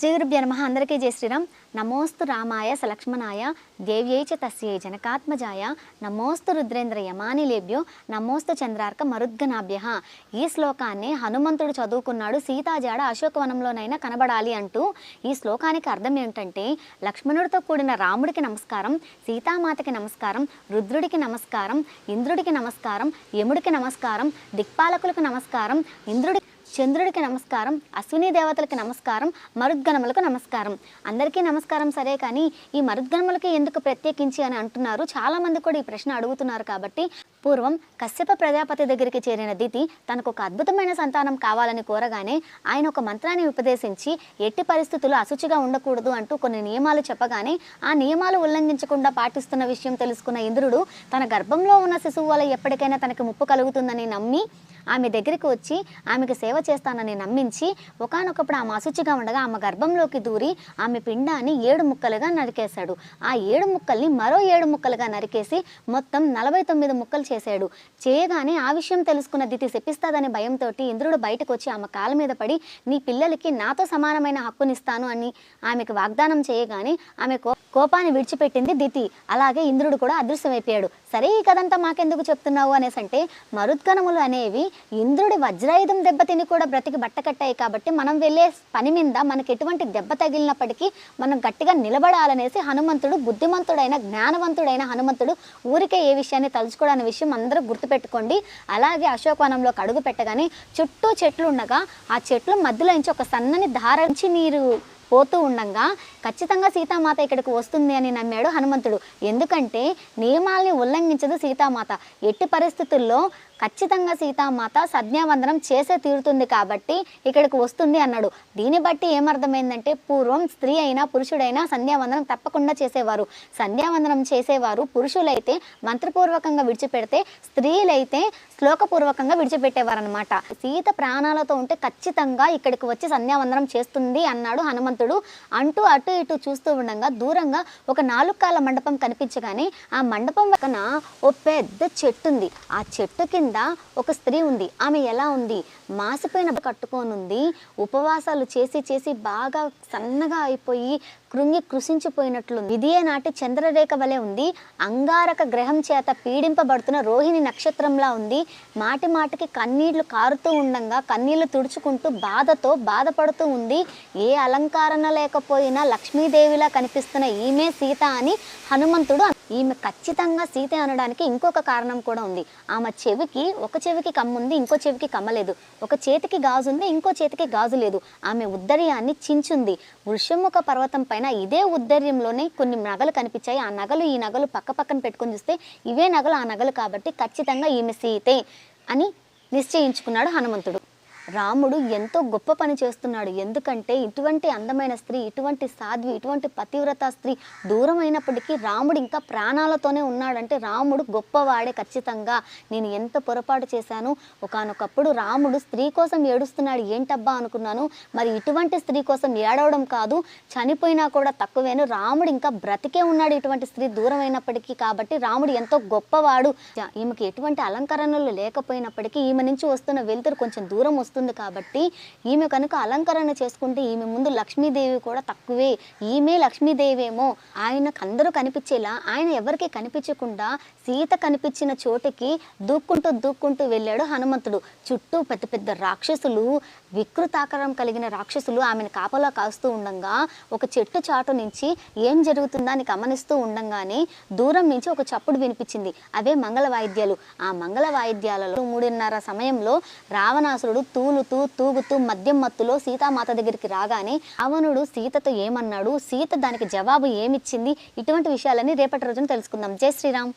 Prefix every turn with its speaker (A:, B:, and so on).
A: శ్రీ గురుభ్య నమ. అందరికీ జయ శ్రీరామ్. నమోస్తు రామాయ సలక్ష్మణాయ దేవ్యై చ తస్యై జనకాత్మజాయ నమోస్తు రుద్రేంద్ర యమానిలేభ్యో నమోస్తు చంద్రార్క మరుద్గనాభ్య. ఈ శ్లోకాన్ని హనుమంతుడు చదువుకున్నాడు. సీతాజాడ అశోకవనంలోనైనా కనబడాలి అంటూ ఈ శ్లోకానికి అర్థం ఏంటంటే లక్ష్మణుడితో కూడిన రాముడికి నమస్కారం సీతామాతకి నమస్కారం రుద్రుడికి నమస్కారం ఇంద్రుడికి నమస్కారం యముడికి నమస్కారం దిక్పాలకులకు నమస్కారం ఇంద్రుడి చంద్రుడికి నమస్కారం అశ్విని దేవతలకి నమస్కారం మరుద్గణములకు నమస్కారం. అందరికీ నమస్కారం సరే కానీ ఈ మరుద్గణములకి ఎందుకు ప్రత్యేకించి అని అంటున్నారు? చాలా మంది కూడా ఈ ప్రశ్న అడుగుతున్నారు కాబట్టి పూర్వం కశ్యప ప్రజాపతి దగ్గరికి చేరిన దితి తనకు ఒక అద్భుతమైన సంతానం కావాలని కోరగానే ఆయన ఒక మంత్రాన్ని ఉపదేశించి ఎట్టి పరిస్థితులు అశుచిగా ఉండకూడదు అంటూ కొన్ని నియమాలు చెప్పగానే ఆ నియమాలు ఉల్లంఘించకుండా పాటిస్తున్న విషయం తెలుసుకున్న ఇంద్రుడు తన గర్భంలో ఉన్న శిశువు వల్ల ఎప్పటికైనా తనకి ముప్పు కలుగుతుందని నమ్మి ఆమె దగ్గరికి వచ్చి ఆమెకు సేవ చేస్తానని నమ్మించి ఒకానొకప్పుడు ఆమె అశుచిగా ఉండగా ఆమె గర్భంలోకి దూరి ఆమె పిండాన్ని ఏడు ముక్కలుగా నరికేశాడు. ఆ ఏడు ముక్కల్ని మరో ఏడు ముక్కలుగా నరికేసి మొత్తం నలభై తొమ్మిది ముక్కలు చేశాడు. చేయగానే ఆ విషయం తెలుసుకున్న దితి శపిస్తాదనే భయంతో ఇంద్రుడు బయటకు వచ్చి ఆమె కాళ్ళ మీద పడి నీ పిల్లలకి నాతో సమానమైన హక్కునిస్తాను అని ఆమెకు వాగ్దానం చేయగానే ఆమె కో కోపాన్ని విడిచిపెట్టింది దితి. అలాగే ఇంద్రుడు కూడా అదృశ్యమైపోయాడు. సరే ఈ కథంతా మాకెందుకు చెప్తున్నావు అనేసి అంటే మరుద్గణములు అనేవి ఇంద్రుడి వజ్రాయుధం దెబ్బతిని కూడా బ్రతికి బట్టకట్టాయి కాబట్టి మనం వెళ్ళే పని మీద మనకి ఎటువంటి దెబ్బ తగిలినప్పటికీ మనం గట్టిగా నిలబడాలనేసి హనుమంతుడు బుద్ధిమంతుడైన జ్ఞానవంతుడైన హనుమంతుడు ఊరికే ఏ విషయాన్ని తలుచుకోవడానికి విషయం అందరూ గుర్తుపెట్టుకోండి. అలాగే అశోకవనంలోకి అడుగు పెట్టగానే చుట్టూ చెట్లు ఉండగా ఆ చెట్లు మధ్యలో నుంచి ఒక సన్నని ధారించి నీరు పోతూ ఉండంగా ఖచ్చితంగా సీతామాత ఇక్కడికి వస్తుంది అని నమ్మాడు హనుమంతుడు. ఎందుకంటే నియమాల్ని ఉల్లంఘించదు సీతామాత. ఎట్టి పరిస్థితుల్లో ఖచ్చితంగా సీతామాత సంధ్యావందనం చేసే తీరుతుంది కాబట్టి ఇక్కడికి వస్తుంది అన్నాడు. దీన్ని బట్టి ఏమర్థమైందంటే పూర్వం స్త్రీ అయినా పురుషుడైనా సంధ్యావందనం తప్పకుండా చేసేవారు. సంధ్యావందనం చేసేవారు పురుషులైతే మంత్రపూర్వకంగా విడిచిపెడితే స్త్రీలైతే శ్లోకపూర్వకంగా విడిచిపెట్టేవారు అనమాట సీత ప్రాణాలతో ఉంటే ఖచ్చితంగా ఇక్కడికి వచ్చి సంధ్యావందనం చేస్తుంది అన్నాడు హనుమంతుడు. అంటూ అటు ఇటు చూస్తూ ఉండగా దూరంగా ఒక నాలుగు కాల మండపం కనిపించగానే ఆ మండపం పక్కన ఓ పెద్ద చెట్టు ఉంది. ఆ చెట్టు కింద ఒక స్త్రీ ఉంది. ఆమె ఎలా ఉంది? మాసిపోయిన కట్టుకొని ఉంది. ఉపవాసాలు చేసి చేసి బాగా సన్నగా అయిపోయి కృంగి కృషించిపోయినట్లు ఇదే నాటి చంద్రరేఖ వలె ఉంది. అంగారక గ్రహం చేత పీడింపబడుతున్న రోహిణి నక్షత్రంలా ఉంది. మాటి మాటికి కన్నీళ్ళు కారుతూ ఉండంగా కన్నీళ్ళు తుడుచుకుంటూ బాధతో బాధపడుతూ ఉంది. ఏ అలంకరణ లేకపోయినా లక్ష్మీదేవిలా కనిపిస్తున్న ఈమె సీత అని హనుమంతుడు ఈమె ఖచ్చితంగా సీత అనడానికి ఇంకొక కారణం కూడా ఉంది. ఆమె చెవికి ఒక చెవికి కమ్ముంది ఇంకో చెవికి కమ్మలేదు. ఒక చేతికి గాజు ఉంది ఇంకో చేతికి గాజు లేదు. ఆమె ఉద్దర్యాన్ని చించుంది. వృషముఖ పర్వతం పైన ఇదే ఉద్దర్యంలోనే కొన్ని నగలు కనిపించాయి. ఆ నగలు ఈ నగలు పక్క పక్కన పెట్టుకొని చూస్తే ఇవే నగలు ఆ నగలు కాబట్టి ఖచ్చితంగా ఈమె సీతే అని నిశ్చయించుకున్నాడు హనుమంతుడు. రాముడు ఎంతో గొప్ప పని చేస్తున్నాడు. ఎందుకంటే ఇటువంటి అందమైన స్త్రీ ఇటువంటి సాధ్వి ఇటువంటి పతివ్రత స్త్రీ దూరం అయినప్పటికీ రాముడు ఇంకా ప్రాణాలతోనే ఉన్నాడంటే రాముడు గొప్పవాడే ఖచ్చితంగా. నేను ఎంత పొరపాటు చేశాను? ఒకానొకప్పుడు రాముడు స్త్రీ కోసం ఏడుస్తున్నాడు. ఏంటబ్బా అనుకున్నాను? మరి ఇటువంటి స్త్రీ కోసం ఏడవడం కాదు. చనిపోయినా కూడా తక్కువేను. రాముడు ఇంకా బ్రతికే ఉన్నాడు ఇటువంటి స్త్రీ దూరం అయినప్పటికీ కాబట్టి రాముడు ఎంతో గొప్పవాడు. ఈమెకి ఎటువంటి అలంకరణలు లేకపోయినప్పటికీ ఈమె నుంచి వస్తున్న వెలుతురు కొంచెం దూరం వస్తుంది. కాబట్టి ఈమె కనుక అలంకరణ చేసుకుంటే ఈమె ముందు లక్ష్మీదేవి కూడా తక్కువే. ఈమె లక్ష్మీదేవేమో ఆయనకు అందరూ కనిపించేలా ఆయన ఎవరికి కనిపించకుండా సీత కనిపించిన చోటికి దూక్కుంటూ దూక్కుంటూ వెళ్ళాడు హనుమంతుడు. చుట్టూ పెద్ద పెద్ద రాక్షసులు వికృతాకారం కలిగిన రాక్షసులు ఆమెను కాపలా కాస్తూ ఉండంగా ఒక చెట్టు చాటు నుంచి ఏం జరుగుతుందా అని గమనిస్తూ ఉండంగానే దూరం నుంచి ఒక చప్పుడు వినిపించింది. అవే మంగళ వాయిద్యాలు. ఆ మంగళ వాయిద్యాలలో మూడున్నర సమయంలో రావణాసురుడు తూలుతూ తూగుతూ మద్యం మత్తులో సీతామాత దగ్గరికి రాగానే అవనుడు సీతతో ఏమన్నాడు? సీత దానికి జవాబు ఏమిచ్చింది? ఇటువంటి విషయాలని రేపటి రోజున తెలుసుకుందాం. జై శ్రీరామ్.